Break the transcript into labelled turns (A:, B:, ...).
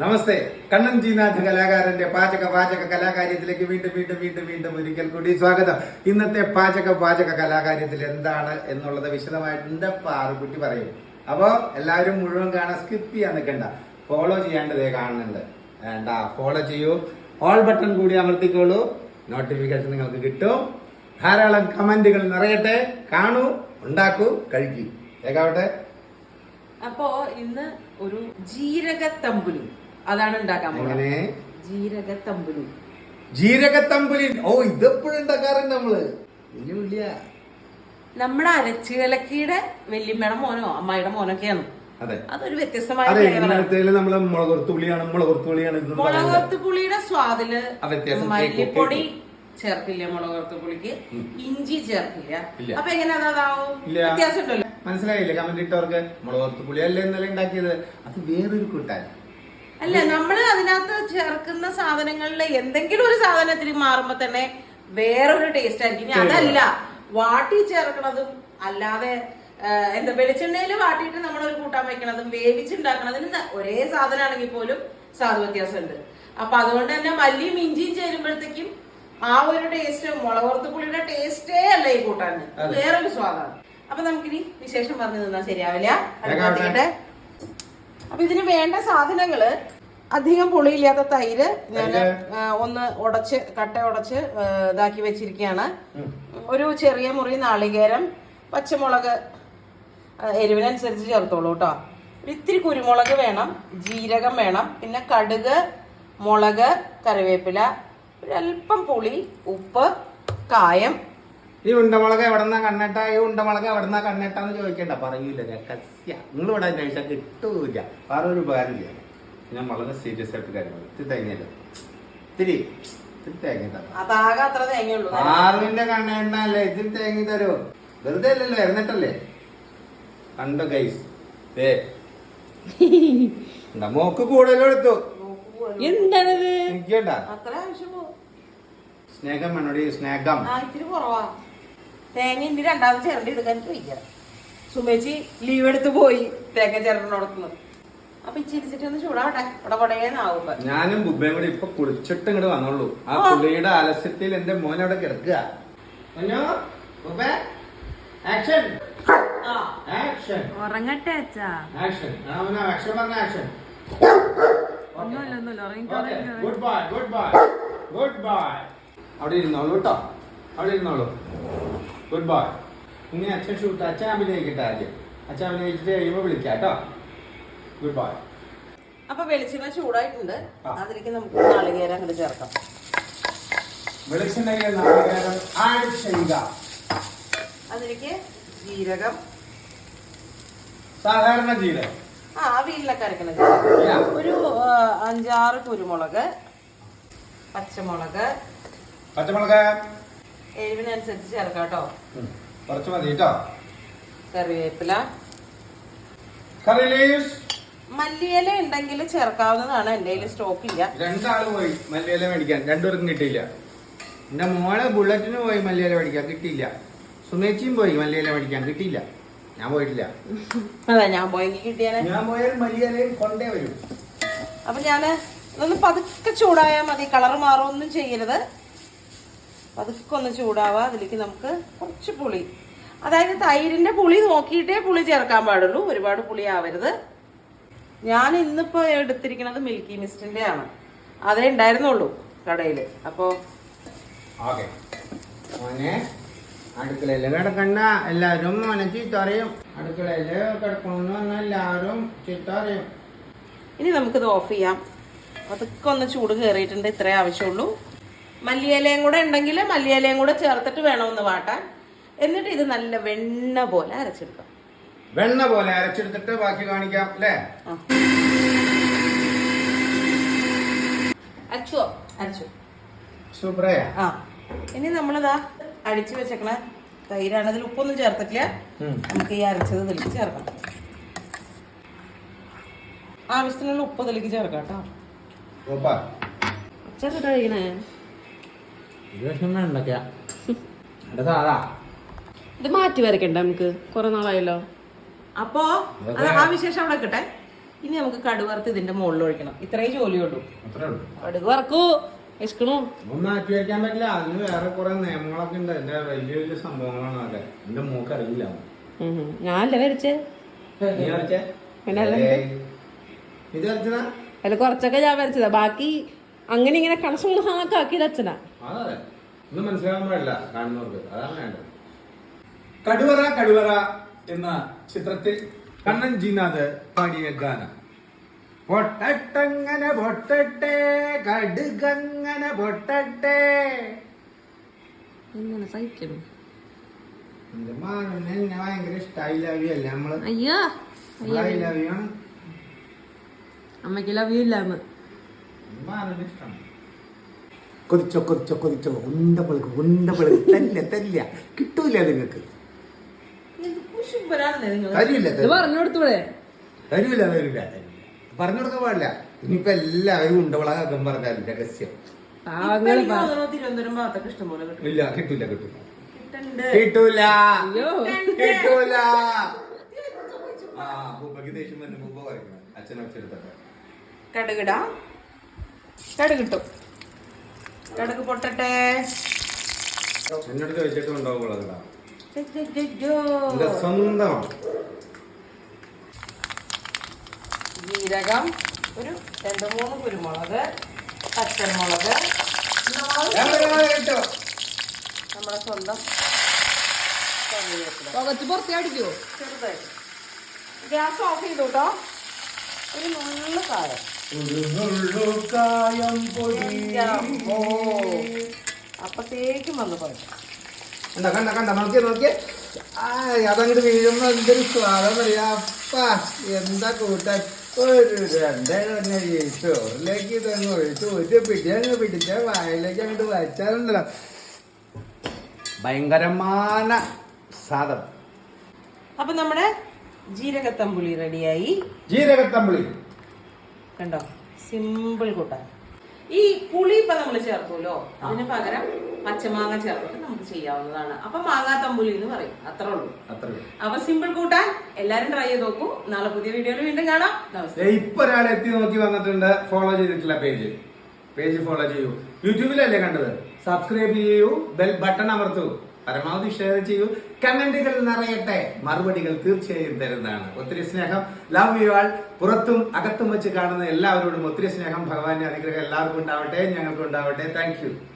A: നമസ്തേ. കണ്ണൻ ജീനാഥ് കലാകാരന്റെ പാചക പാചക കലാകാര്യത്തിലേക്ക് വീണ്ടും വീണ്ടും വീണ്ടും വീണ്ടും ഒരിക്കൽ കൂടി സ്വാഗതം. ഇന്നത്തെ പാചക പാചക കലാകാര്യത്തിൽ എന്താണ് എന്നുള്ളത് വിശദമായിട്ട് എന്റെ പാറുകുട്ടി പറയും. അപ്പോ എല്ലാവരും മുഴുവൻ കാണാൻ സ്കിപ്പ് ചെയ്യാൻ നിൽക്കണ്ട. ഫോളോ ചെയ്യാണ്ടതേ കാണുന്നുണ്ട്. വേണ്ട ഫോളോ ചെയ്യൂ. ഓൾ ബട്ടൺ കൂടി അമർത്തിക്കോളൂ. നോട്ടിഫിക്കേഷൻ നിങ്ങൾക്ക് കിട്ടും. ധാരാളം കമന്റുകൾ നിറയട്ടെ. കാണൂ ഉണ്ടാക്കൂ കഴിക്കൂ. കേൾക്കാവട്ടെ
B: അപ്പോ ഇന്ന് ഒരു ജീരകത്തമ്പുലു അതാണ് ഉണ്ടാക്കാൻ പോകുന്നത് ജീരകത്തമ്പുലു
A: ജീരകത്തമ്പുലിൻ ഓ ഇതെപ്പോഴും ഉണ്ടാക്കാറുണ്ട് നമ്മൾ.
B: നമ്മുടെ അരച്ചുകലക്കിയുടെ വല്യമ്മയുടെ മോനോ അമ്മായിയുടെ മോനൊക്കെയാണ്.
A: അതെ.
B: അതൊരു വ്യത്യസ്തമായ
A: നമ്മൾ
B: മുളകുർത്ത് പുളിയുടെ
A: സ്വാദിൽ
B: മല്ലിപ്പൊടി ചേർക്കില്ല മുളകുർത്ത് പുളിക്ക്. ഇഞ്ചി ചേർക്കില്ല. അപ്പൊ എങ്ങനെ അതാവും. വ്യത്യാസം
A: മനസ്സിലായില്ലേ? കമന്റ് ഇട്ടവർക്ക് മുളകുർത്തുപുളി അല്ലേ ഇന്നലെ ഉണ്ടാക്കിയത്? അത് വേറൊരു കൂട്ടാൻ
B: അല്ല നമ്മൾ അതിനകത്ത് ചേർക്കുന്ന സാധനങ്ങളിലെ എന്തെങ്കിലും ഒരു സാധനത്തിൽ മാറുമ്പോ തന്നെ വേറൊരു ടേസ്റ്റ് ആയിരിക്കും. ഇനി അതല്ല വാട്ടി ചേർക്കണതും അല്ലാതെ എന്താ വെളിച്ചെണ്ണയിൽ വാട്ടിയിട്ട് നമ്മൾ ഒരു കൂട്ടാൻ വെക്കണതും വേവിച്ചുണ്ടാക്കണതിന് ഒരേ സാധനമാണെങ്കിൽ പോലും സ്വാദ് വ്യത്യാസമുണ്ട്. അപ്പൊ അതുകൊണ്ട് തന്നെ മല്ലിയും ഇഞ്ചിയും ചേരുമ്പോഴത്തേക്കും ആ ഒരു ടേസ്റ്റ് മുളകുറത്ത് പുളിയുടെ ടേസ്റ്റേ അല്ല ഈ
A: കൂട്ടാൻ.
B: വേറൊരു സ്വാദാണ്. അപ്പൊ നമുക്കിനി വിശേഷം പറഞ്ഞു നിന്നാ ശരിയാവില്ല. അപ്പൊ ഇതിന് വേണ്ട സാധനങ്ങൾ അധികം പുളിയില്ലാത്ത തൈര് ഞാൻ ഒന്ന് ഉടച്ച് കട്ട ഉടച്ച് ഇതാക്കി വെച്ചിരിക്കുകയാണ് ഒരു ചെറിയ മുറി നാളികേരം പച്ചമുളക് എരിവിനനുസരിച്ച് ചേർത്തോളൂ കേട്ടോ ഇത്തിരി കുരുമുളക് വേണം ജീരകം വേണം പിന്നെ കടുക് മുളക് കറിവേപ്പില ഒരല്പം പുളി ഉപ്പ് കായം.
A: ഈ ഉണ്ടമുളക് എവിടെന്നാ കണ്ണട്ട? ഈ ഉണ്ടമുളക് എവിടെന്നാ കണ്ണട്ടെന്ന് ചോദിക്കണ്ട. പറയൂല കസ്യ നിങ്ങൾ ഇവിടെ അന്വേഷിച്ചാൽ കിട്ടൂല വേറെ ഒരു ഉപകാരം ചെയ്യാം ഞാൻ വളരെ സീരിയസ് ആയിട്ട് കാര്യമാണ്. ഇത്തിരി തേങ്ങയില്ല ഇത്തിരി ഇത്തിരി തേങ്ങ തരാം
B: അതാകെ അത്ര തേങ്ങയുള്ളൂ.
A: ആറുവിന്റെ കണ്ണെണ്ണല്ലേ ഇത്തിരി തേങ്ങി തരോ. വെറുതെ അല്ലല്ലോ ഇറന്നിട്ടല്ലേ കണ്ടോ ഗൈസ് ഏ മോക്ക് കൂടുതലും എടുത്തു
B: എന്താണിത്?
A: എനിക്കണ്ട
B: അത്ര ആവശ്യമോ
A: സ്നേഹം വേണോടി സ്നേഹം.
B: ഇത്തിരി കുറവാ. തേങ്ങ ഇനി രണ്ടാമത് ചിരണ്ടി എടുക്കാൻ വയ്യ സുമേച്ചി ലീവ് എടുത്ത് പോയി തേങ്ങ ചിരണ്ടിനോടത്തുനിന്ന് അപ്പൊ ഇച്ചിരിച്ചിട്ട് ഒന്ന് ചൂടാവട്ടെ ഇവിടെ പടയേന്നാവും ഇപ്പൊ.
A: ഞാനും ബുബയും കൂടി ഇപ്പൊ കുളിച്ചിട്ട് ഇങ്ങോട്ട് വന്നോളൂ ആ. പുള്ളിയുടെ ആലസ്യത്തിൽ എന്റെ മോൻ അവിടെ കിടക്കുക ആക്ഷൻ ബുബേ,
B: ആ.
A: Action.
C: ഉറങ്ങട്ടെ അച്ഛാ
A: ആക്ഷൻ ആ, അവന് action പറഞ്ഞ action.
C: ഒന്നുമില്ല ഒന്നുമില്ല ഉറങ്ങിക്കോ
A: Okay.
C: ഉറങ്ങിക്കോ.
A: Good boy, good boy, അവിടെ ഇരുന്നോളൂ കേട്ടോ അവിടെ ഇരുന്നോളൂ ഗുഡ് ബൈ ഇനി അച്ഛൻ ഷൂട്ട് അച്ഛൻ അഭിനയിക്കട്ടെ ആദ്യം അച്ഛൻ അഭിനയിച്ചിട്ട് കഴിയുമ്പോൾ വിളിക്കാം കേട്ടോ ഗുഡ് ബൈ
B: അപ്പൊ വെളിച്ചെണ്ണ ചൂടായിട്ടുണ്ട്. അതിലേക്ക് നമുക്ക് നാളികേരം അങ്ങോട്ട് ചേർക്കാം.
A: വെളിച്ചെണ്ണയിൽ നാളികേരം ആഡ് ചെയ്യുക.
B: അതിലേക്ക് ജീരകം.
A: സാധാരണ ജീരകം.
B: ആ വീട്ടിലൊക്കെ അരക്കണ ജീരകം. ഒരു അഞ്ചാറ് കുരുമുളക് പച്ചമുളക്.
A: പച്ചമുളക്.
B: എരിവിനനുസരിച്ച് ചേർക്കാം കേട്ടോ.
A: കുറച്ച് മതി കേട്ടോ
B: കറിവേപ്പില.
A: കറി ലീവ്സ്
B: മല്ലിയില ഉണ്ടെങ്കിൽ ചേർക്കാവുന്നതാണ്. എന്റെ കയ്യിൽ സ്റ്റോക്ക് ഇല്ല.
A: രണ്ടാൾ പോയി മല്ലിയില മേടിക്കാൻ. രണ്ടുപേർക്കും കിട്ടിയില്ല. എന്റെ മോളെ ബുള്ളറ്റിന് പോയി മല്ലിയില മേടിക്കാൻ കിട്ടിയില്ല. സുമേച്ചിയും പോയി മല്ലിയില മേടിക്കാൻ കിട്ടിയില്ല. ഞാൻ പോയിട്ടില്ല.
B: അതാ ഞാൻ പോയെങ്കിൽ കിട്ടിയാലേ.
A: ഞാൻ പോയാൽ മല്ലിയിലയും കൊണ്ടേ വരും.
B: അപ്പൊ ഞാൻ ഒന്ന് പതുക്കെ ചൂടായാൽ മതി. കളർ മാറുമൊന്നും ചെയ്യരുത്. പതുക്കെ ഒന്ന് ചൂടാവാ. അതിലേക്ക് നമുക്ക് കുറച്ച് പുളി. അതായത് തൈരിന്റെ പുളി നോക്കിയിട്ടേ പുളി ചേർക്കാൻ പാടുള്ളൂ. ഒരുപാട് പുളി ആവരുത്. ഞാൻ ഇന്നിപ്പോ എടുത്തിരിക്കുന്നത് മിൽക്കി മിസ്റ്റിന്റെ ആണ്. അതേ ഉണ്ടായിരുന്നുള്ളൂ കടയിൽ. അപ്പോ
A: അടുക്കളയിൽ കിടക്കണ്ട. എല്ലാവരും മോനെ ചീത്ത അറിയും അടുക്കളയിൽ കിടക്കണമെന്ന് പറഞ്ഞാൽ എല്ലാവരും ചീത്ത അറിയും
B: ഇനി നമുക്കിത് ഓഫ് ചെയ്യാം. അതൊക്കെ ഒന്ന് ചൂട് കയറിയിട്ടുണ്ട് ഇത്രേ ആവശ്യമുള്ളൂ. മല്ലിയിലയും കൂടെ ഉണ്ടെങ്കിൽ മല്ലിയിലയും കൂടെ ചേർത്തിട്ട് വേണമെന്ന് വാട്ടാൻ. എന്നിട്ട് ഇത് നല്ല വെണ്ണ പോലെ അരച്ചെടുക്കാം.
A: വെണ്ണ പോലെ അരച്ചെടുത്തിട്ട് ബാക്കി കാണിക്കാം അല്ലേ.
B: അരച്ചോ? അരച്ചു.
A: സൂപ്പറായ
B: ആ. ഇനി നമ്മളിതാ അടിച്ചു വെച്ചേക്കണ തൈരാണ്. അതിൽ ഉപ്പൊന്നും ചേർത്തിട്ടില്ല. നമുക്ക് ഈ അരച്ചത് ഇതിലേക്ക് ചേർക്കാം. ആവശ്യത്തിനുള്ള ഉപ്പ് ഇതിലേക്ക് ചേർക്കാം കേട്ടോ. ചേർത്തിട്ട് കഴിക്കണേ.
C: ഇത് മാറ്റി വരക്കണ്ട നമുക്ക്. കുറെ നാളായല്ലോ.
B: അപ്പോ അത്. ആ വിശേഷം അവിടെ കിട്ടെ ഇനി നമുക്ക് കടുവറുത്ത് ഇതിന്റെ മുകളിൽ ഒഴിക്കണം. ഇത്രയും ജോലിയുള്ളൂ
A: ഉള്ളൂ.
B: കടുക് വറക്കൂ. വിശക്കണു.
A: ഒന്നും പറ്റില്ല. അതിന് വേറെ കുറെ നിയമങ്ങളൊക്കെ ഉണ്ട്. എന്റെ വലിയ വലിയ സംഭവങ്ങളാണ് അതൊക്കെ. എന്റെ മൂക്ക് അറിയില്ല.
B: ഞാനല്ലേ വരച്ചേ? അതിൽ കുറച്ചൊക്കെ ഞാൻ വരച്ചതാ. ബാക്കി അങ്ങനെ ഇങ്ങനെ കണസുള്ള സാധനമൊക്കെ ആക്കിയത് അച്ഛനാ.
A: മനസ്സിലാകാൻ പാടില്ല. കാണുന്നവർക്ക്. അതാണ് വേണ്ടത്. കടുവറ കടുവറ. എന്ന ചിത്രത്തിൽ കണ്ണൻ ജീനാഥ് പാടിയ ഗാനം. പൊട്ടട്ടങ്ങനെ പൊട്ടട്ടെ കടുകങ്ങനെ പൊട്ടട്ടെ.
C: എങ്ങനെ സഹിക്കും
A: എന്റെ മാറിനെ എന്നെ ഭയങ്കര ഇഷ്ടമായി ലവ് അല്ലേ നമ്മൾ?
C: അയ്യോ
A: ഐ ലവ് യു ആണ്.
C: അമ്മയ്ക്ക് ലവ് യു ഇല്ലാന്ന്.
A: മാറിന് ഇഷ്ടമാണ് കൊതിച്ചോ കൊതിച്ചോ കൊതിച്ചോ. ഉണ്ട പളുക്ക് ഉണ്ട പളുക്ക് തല്ല തല്ല. കിട്ടൂല നിങ്ങൾക്ക്. തരില്ല
C: ഇത് പറഞ്ഞു കൊടുത്തൂടെ
A: തരൂല തരൂല പറഞ്ഞു കൊടുക്കാൻ പാടില്ല. ഇനിയിപ്പോ എല്ലാവരും ഉണ്ടവളാകം പറഞ്ഞാൽ രഹസ്യം? ഇല്ല കിട്ടൂല കിട്ടൂല. കിട്ടൂല. കിട്ടൂല. ആ പൂപ്പയ്ക്ക് ദേഷ്യം വരുന്ന പൂപ്പ പറയണം അച്ഛനും അച്ഛനടുത്തൊക്കെ
B: കടുകിടാ. കടുകിട്ടു കടുക് പൊട്ടട്ടെ.
A: എന്നോട് ചോദിച്ചിട്ട്
B: ജീരകം ഒരു രണ്ട് മൂന്ന് കുരുമുളക് പച്ചമുളക് നമ്മളെ സ്വന്തം
C: പുകച്ച് പുറത്തേ
B: ചെറുതായിട്ട്. ഗ്യാസ് ഓഫ് ചെയ്തു കേട്ടോ. ഒരു നല്ല കായം.
A: ഒരു നുള്ളു.
B: അപ്പത്തേക്കും വന്ന് പോയി
A: കണ്ട കണ്ട കണ്ട നോക്കിയേ നോക്കിയേ. ആ അതങ്ങോട്ട് വീഴുമ്പോ എന്തൊരു സ്വാദം പറയാ. അപ്പാ എന്താ കൂട്ടാൻ? ഒരു രണ്ടെണ്ണ ചോറിലേക്ക് ഇതങ്ങ് ഒഴിച്ച് ഒരു പിടി അങ്ങ് പിടിച്ച വായിലേക്ക് അങ്ങോട്ട് വച്ചാലുണ്ടല്ലോ. ഭയങ്കരമാന സാധനം.
B: അപ്പൊ നമ്മുടെ ജീരകത്തമ്പുളി റെഡിയായി
A: ജീരകത്തമ്പുളി.
B: കണ്ടോ? സിമ്പിൾ കൂട്ടാൻ. ഈ പുളി ഇപ്പൊ നമ്മൾ ചേർക്കുമല്ലോ? അതിന് പകരം പച്ചമാങ്ങ ചേർത്തിട്ട് നമുക്ക് ചെയ്യാവുന്നതാണ്. അപ്പൊ മാങ്ങാ തമ്പുലി എന്ന് പറയും. അത്രേ ഉള്ളൂ. അപ്പൊ സിമ്പിൾ കൂട്ടാൻ എല്ലാരും ട്രൈ ചെയ്ത് നോക്കൂ. നാളെ പുതിയ വീഡിയോയിൽ വീണ്ടും കാണാം.
A: ഇപ്പൊ ഒരാൾ എത്തി നോക്കി വന്നിട്ടുണ്ട്. ഫോളോ ചെയ്തിട്ടില്ല പേജ് പേജ് ഫോളോ ചെയ്യൂ. യൂട്യൂബിലല്ലേ കണ്ടത്? സബ്സ്ക്രൈബ് ചെയ്യൂ. ബെൽ ബട്ടൺ അമർത്തൂ. പരമാവധി ഷെയർ ചെയ്യൂ. കമന്റുകൾ നിറയട്ടെ. മറുപടികൾ തീർച്ചയായും തരുന്നതാണ്. ഒത്തിരി സ്നേഹം. ലവ് യു ആൾ പുറത്തും അകത്തും വെച്ച് കാണുന്ന എല്ലാവരോടും ഒത്തിരി സ്നേഹം. ഭഗവാന്റെ അനുഗ്രഹം എല്ലാവർക്കും ഉണ്ടാവട്ടെ ഞങ്ങൾക്കും ഉണ്ടാവട്ടെ. താങ്ക്